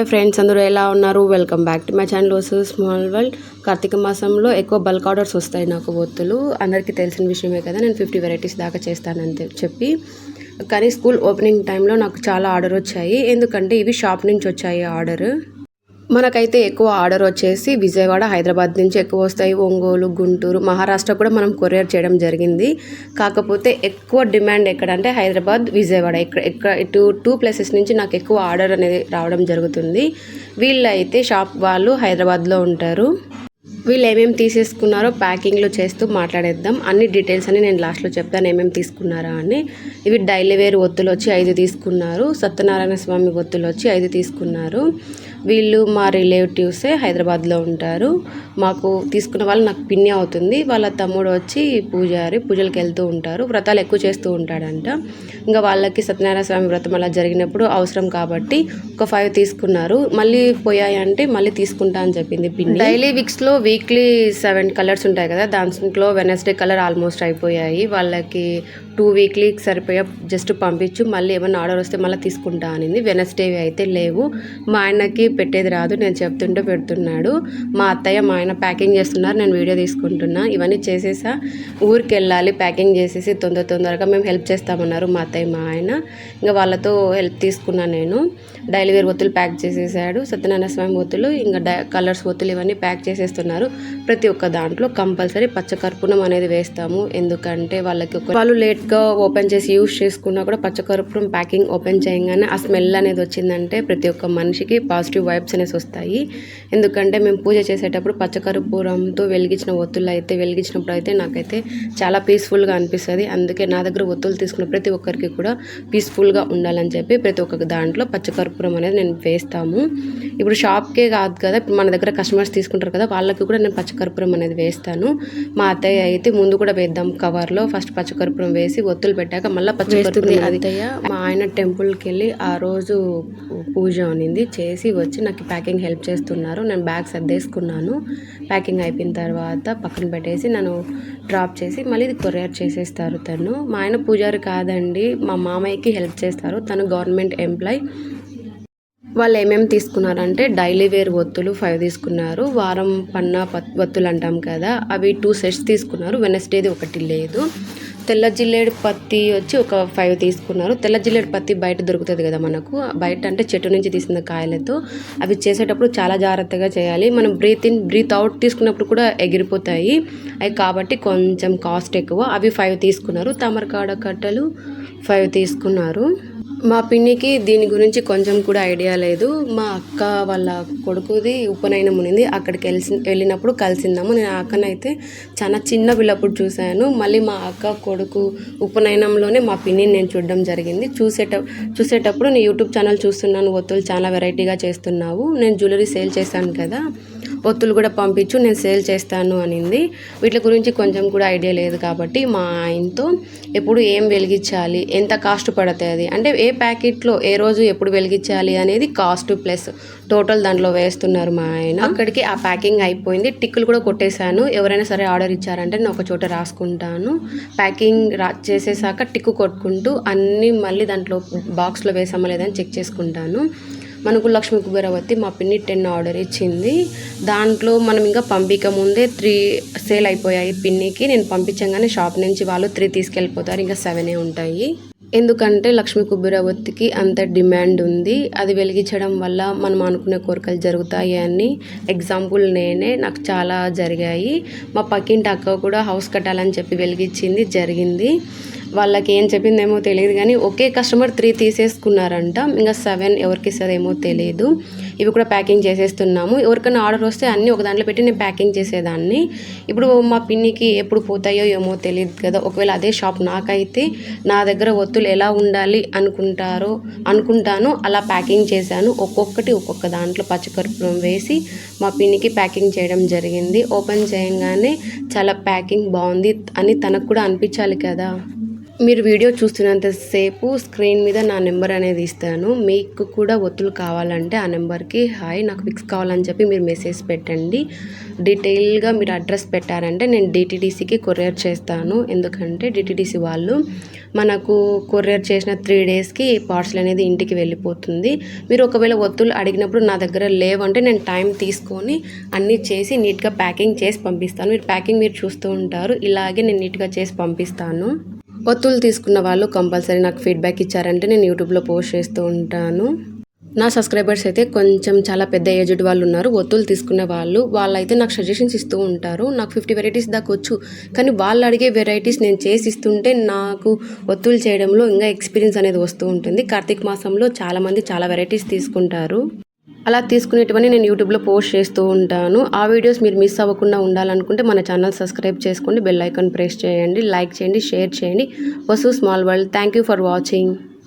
Hi friends అందరూ ఎలా ఉన్నారు? Welcome back to my channel. Vasu small world. Karthika మాసంలో ఎక్కువ బల్క్ ఆర్డర్స్ వస్తాయి నాకు ఒత్తులు. అందరికీ తెలిసిన విషయమే కదా నేను ఫిఫ్టీ వెరైటీస్ దాకా చేస్తానని చెప్పి. కానీ స్కూల్ ఓపెనింగ్ టైంలో నాకు చాలా ఆర్డర్ వచ్చాయి. ఎందుకంటే ఇవి షాప్ నుంచి వచ్చాయి ఆర్డర్. మనకైతే ఎక్కువ ఆర్డర్ వచ్చేసి విజయవాడ హైదరాబాద్ నుంచి ఎక్కువ వస్తాయి. ఒంగోలు గుంటూరు మహారాష్ట్ర కూడా మనం కొరియర్ చేయడం జరిగింది. కాకపోతే ఎక్కువ డిమాండ్ ఎక్కడంటే హైదరాబాద్ విజయవాడ. ఇక్కడ ఇక్కడ ఇటు టూ ప్లేసెస్ నుంచి నాకు ఎక్కువ ఆర్డర్ అనేది రావడం జరుగుతుంది. వీళ్ళైతే షాప్ వాళ్ళు హైదరాబాద్లో ఉంటారు. వీళ్ళు ఏమేమి తీసేసుకున్నారో ప్యాకింగ్లో చేస్తూ మాట్లాడేద్దాం. అన్ని డీటెయిల్స్ అని నేను లాస్ట్లో చెప్తాను ఏమేమి తీసుకున్నారా అని. ఇవి డైలీ వేర్ ఒత్తులు వచ్చి ఐదు తీసుకున్నారు. సత్యనారాయణ స్వామి ఒత్తులు వచ్చి ఐదు తీసుకున్నారు. వీళ్ళు మా రిలేటివ్సే హైదరాబాద్లో ఉంటారు. మాకు తీసుకున్న వాళ్ళు నాకు పిన్ని అవుతుంది. వాళ్ళ తమ్ముడు వచ్చి పూజారి పూజలకు వెళ్తూ ఉంటారు. వ్రతాలు ఎక్కువ చేస్తూ ఉంటాడంట. ఇంకా వాళ్ళకి సత్యనారాయణ స్వామి వ్రతం అలా జరిగినప్పుడు అవసరం కాబట్టి ఒక ఫైవ్ తీసుకున్నారు. మళ్ళీ పోయాయంటే మళ్ళీ తీసుకుంటా అని చెప్పింది పిన్ని. డైలీ వీక్స్లో వీక్ వీక్లీ సెవెన్ కలర్స్ ఉంటాయి కదా దాంట్లో వెనస్డే కలర్ ఆల్మోస్ట్ అయిపోయాయి. వాళ్ళకి టూ వీక్లీ సరిపోయా జస్ట్ పంపించు మళ్ళీ ఏమైనా ఆర్డర్ వస్తే మళ్ళీ తీసుకుంటా అనింది. వెనస్డే అయితే లేవు. మా ఆయనకి పెట్టేది రాదు నేను చెప్తుంటే పెడుతున్నాడు. మా అత్తయ్య మా ఆయన ప్యాకింగ్ చేస్తున్నారు నేను వీడియో తీసుకుంటున్నా. ఇవన్నీ చేసేసా. ఊరికి వెళ్ళాలి ప్యాకింగ్ చేసేసి తొందర తొందరగా మేము హెల్ప్ చేస్తామన్నారు మా అత్తయ్య మా ఆయన. ఇంకా వాళ్ళతో హెల్ప్ తీసుకున్నాను నేను. డైలీ వేర్ ఒత్తులు ప్యాక్ చేసేసాడు. సత్యనారాయణ స్వామి ఒత్తులు ఇంకా డై కలర్స్ ఒత్తులు ఇవన్నీ ప్యాక్ చేసేస్తున్నారు. ప్రతి ఒక్క దాంట్లో కంపల్సరీ పచ్చకర్పూరం అనేది వేస్తాము. ఎందుకంటే వాళ్ళకి ఒక వాళ్ళు లేట్ లేట్గా ఓపెన్ చేసి యూస్ చేసుకున్నా కూడా పచ్చకర్పూరం ప్యాకింగ్ ఓపెన్ చేయగానే ఆ స్మెల్ అనేది వచ్చిందంటే ప్రతి ఒక్క మనిషికి పాజిటివ్ వైబ్స్ అనేసి వస్తాయి. ఎందుకంటే మేము పూజ చేసేటప్పుడు పచ్చకర్పూరంతో వెలిగించిన ఒత్తులు అయితే వెలిగించినప్పుడు అయితే నాకైతే చాలా పీస్ఫుల్గా అనిపిస్తుంది. అందుకే నా దగ్గర ఒత్తులు తీసుకున్న ప్రతి ఒక్కరికి కూడా పీస్ఫుల్గా ఉండాలని చెప్పి ప్రతి ఒక్క దాంట్లో పచ్చకర్పూరం అనేది నేను వేస్తాము. ఇప్పుడు షాప్కే కాదు కదా ఇప్పుడు మన దగ్గర కస్టమర్స్ తీసుకుంటారు కదా వాళ్ళకి కూడా నేను పచ్చకర్పూరం అనేది వేస్తాను. మా అత్తయ్య అయితే ముందు కూడా వేద్దాం కవర్లో ఫస్ట్ పచ్చకర్పూరం వేసి ఒత్తులు పెట్టాక మళ్ళీ పచ్చకర్పూరం అత్తయ్య మా ఆయన టెంపుల్కి వెళ్ళి ఆ రోజు పూజ అనింది. చేసి వచ్చి నాకు ప్యాకింగ్ హెల్ప్ చేస్తున్నారు. నేను బ్యాగ్ సర్దేసుకున్నాను. ప్యాకింగ్ అయిపోయిన తర్వాత పక్కన పెట్టేసి నన్ను డ్రాప్ చేసి మళ్ళీ ఇది కొరియర్ చేసేస్తారు తను. మా ఆయన పూజారి కాదండి. మా మామయ్యకి హెల్ప్ చేస్తారు. తను గవర్నమెంట్ ఎంప్లాయ్. వాళ్ళు ఏమేమి తీసుకున్నారంటే డైలీ వేర్ ఒత్తులు ఫైవ్ తీసుకున్నారు. వారం పన్న ఒత్తులు అంటాం కదా అవి టూ సెట్స్ తీసుకున్నారు. వెనస్డేది ఒకటి లేదు. తెల్ల జిల్లేడు పత్తి వచ్చి ఒక ఫైవ్ తీసుకున్నారు. తెల్ల జిల్లేడు పత్తి బయట దొరుకుతుంది కదా మనకు. బయట అంటే చెట్టు నుంచి తీసిన కాయలతో అవి చేసేటప్పుడు చాలా జాగ్రత్తగా చేయాలి. మనం బ్రీత్ ఇన్ బ్రీత్ అవుట్ తీసుకున్నప్పుడు కూడా ఎగిరిపోతాయి. అవి కాబట్టి కొంచెం కాస్ట్ ఎక్కువ. అవి ఫైవ్ తీసుకున్నారు. తామరకాడ కట్టలు ఫైవ్ తీసుకున్నారు. మా పిన్నికి దీని గురించి కొంచెం కూడా ఐడియా లేదు. మా అక్క వాళ్ళ కొడుకుది ఉపనయనం ఉన్నింది. అక్కడికి వెళ్ళి వెళ్ళినప్పుడు కలిసిందాము. నేను ఆ అక్కనైతే చాలా చిన్న పిల్లప్పుడు చూశాను. మళ్ళీ మా అక్క కొడుకు ఉపనయనంలోనే మా పిన్నిని నేను చూడడం జరిగింది. చూసేట చూసేటప్పుడు నేను యూట్యూబ్ ఛానల్ చూస్తున్నాను. ఒత్తులు చాలా వెరైటీగా చేస్తున్నావు. నేను జ్యువెలరీ సేల్ చేశాను కదా. పొత్తులు కూడా పంపించు నేను సేల్ చేస్తాను అనింది. వీటి గురించి కొంచెం కూడా ఐడియా లేదు కాబట్టి మా ఆయనతో ఎప్పుడు ఏం వెలిగించాలి ఎంత కాస్ట్ పడుతుంది అంటే ఏ ప్యాకెట్లో ఏ రోజు ఎప్పుడు వెలిగించాలి అనేది కాస్ట్ ప్లస్ టోటల్ దాంట్లో వేస్తున్నారు మా ఆయన. అక్కడికి ఆ ప్యాకింగ్ అయిపోయింది. టిక్కులు కూడా కొట్టేశాను. ఎవరైనా సరే ఆర్డర్ ఇచ్చారంటే నేను ఒక చోట రాసుకుంటాను. ప్యాకింగ్ రా చేసేసాక టిక్కు కొట్టుకుంటూ అన్నీ మళ్ళీ దాంట్లో బాక్స్లో వేసామా లేదని చెక్ చేసుకుంటాను. మనకు లక్ష్మీ కుబేరవతి మా పిన్ని టెన్ ఆర్డర్ ఇచ్చింది. దాంట్లో మనం ఇంకా పంపిక ముందే త్రీ సేల్ అయిపోయాయి పిన్నికి. నేను పంపించగానే షాప్ నుంచి వాళ్ళు త్రీ తీసుకెళ్ళిపోతారు. ఇంకా సెవెనే ఉంటాయి. ఎందుకంటే లక్ష్మీ కుబేరవతికి అంత డిమాండ్ ఉంది. అది వెలిగించడం వల్ల మనం అనుకునే కోరికలు జరుగుతాయి అని ఎగ్జాంపుల్ నేనే. నాకు చాలా జరిగాయి. మా పక్కింటి అక్క కూడా హౌస్ కట్టాలని చెప్పి వెలిగించింది. జరిగింది. వాళ్ళకి ఏం చెప్పిందేమో తెలియదు కానీ ఒకే కస్టమర్ త్రీ తీసేసుకున్నారంట. ఇంకా సెవెన్ ఎవరికి ఇస్తుందేమో తెలియదు. ఇవి కూడా ప్యాకింగ్ చేసేస్తున్నాము. ఎవరికైనా ఆర్డర్ వస్తే అన్నీ ఒక దాంట్లో పెట్టి నేను ప్యాకింగ్ చేసేదాన్ని. ఇప్పుడు మా పిన్నికి ఎప్పుడు పోతాయో ఏమో తెలియదు కదా. ఒకవేళ అదే షాప్ నాకైతే నా దగ్గర ఒత్తులు ఎలా ఉండాలి అనుకుంటారో అనుకుంటాను. అలా ప్యాకింగ్ చేశాను. ఒక్కొక్కటి ఒక్కొక్క దాంట్లో పచ్చకర్పూరం వేసి మా పిన్నికి ప్యాకింగ్ చేయడం జరిగింది. ఓపెన్ చేయగానే చాలా ప్యాకింగ్ బాగుంది అని తనకు కూడా అనిపించాలి కదా. మీరు వీడియో చూస్తున్నంతసేపు స్క్రీన్ మీద నా నెంబర్ అనేది ఇస్తాను. మీకు కూడా ఒత్తులు కావాలంటే ఆ నెంబర్కి హాయ్ నాకు ఫిక్స్ కావాలని చెప్పి మీరు మెసేజ్ పెట్టండి. డీటెయిల్గా మీరు అడ్రస్ పెట్టారంటే నేను డిటీడీసీకి కొరియర్ చేస్తాను. ఎందుకంటే డిటీడీసీ వాళ్ళు మనకు కొరియర్ చేసిన త్రీ డేస్కి పార్సల్ అనేది ఇంటికి వెళ్ళిపోతుంది. మీరు ఒకవేళ ఒత్తులు అడిగినప్పుడు నా దగ్గర లేవంటే నేను టైం తీసుకొని అన్నీ చేసి నీట్గా ప్యాకింగ్ చేసి పంపిస్తాను. మీరు ప్యాకింగ్ మీరు చూస్తూ ఉంటారు. ఇలాగే నేను నీట్గా చేసి పంపిస్తాను. ఒత్తులు తీసుకున్న వాళ్ళు కంపల్సరీ నాకు ఫీడ్బ్యాక్ ఇచ్చారంటే నేను యూట్యూబ్లో పోస్ట్ చేస్తూ ఉంటాను. నా సబ్స్క్రైబర్స్ అయితే కొంచెం చాలా పెద్ద ఏజ్డ్ వాళ్ళు ఉన్నారు. ఒత్తులు తీసుకునే వాళ్ళు వాళ్ళైతే నాకు సజెషన్స్ ఇస్తూ ఉంటారు. నాకు ఫిఫ్టీ వెరైటీస్ దాకా వచ్చు. కానీ వాళ్ళు అడిగే వెరైటీస్ నేను చేసి ఇస్తుంటే నాకు ఒత్తులు చేయడంలో ఇంకా ఎక్స్పీరియన్స్ అనేది వస్తూ ఉంటుంది. కార్తీక మాసంలో చాలామంది చాలా వెరైటీస్ తీసుకుంటారు. అలా తీసుకునేటివన్నీ నేను యూట్యూబ్లో పోస్ట్ చేస్తూ ఉంటాను. ఆ వీడియోస్ మీరు మిస్ అవ్వకుండా ఉండాలనుకుంటే మన ఛానల్ సబ్స్క్రైబ్ చేసుకోండి బెల్ ఐకాన్ ప్రెస్ చేయండి లైక్ చేయండి షేర్ చేయండి. Vasu small world thank you for watching.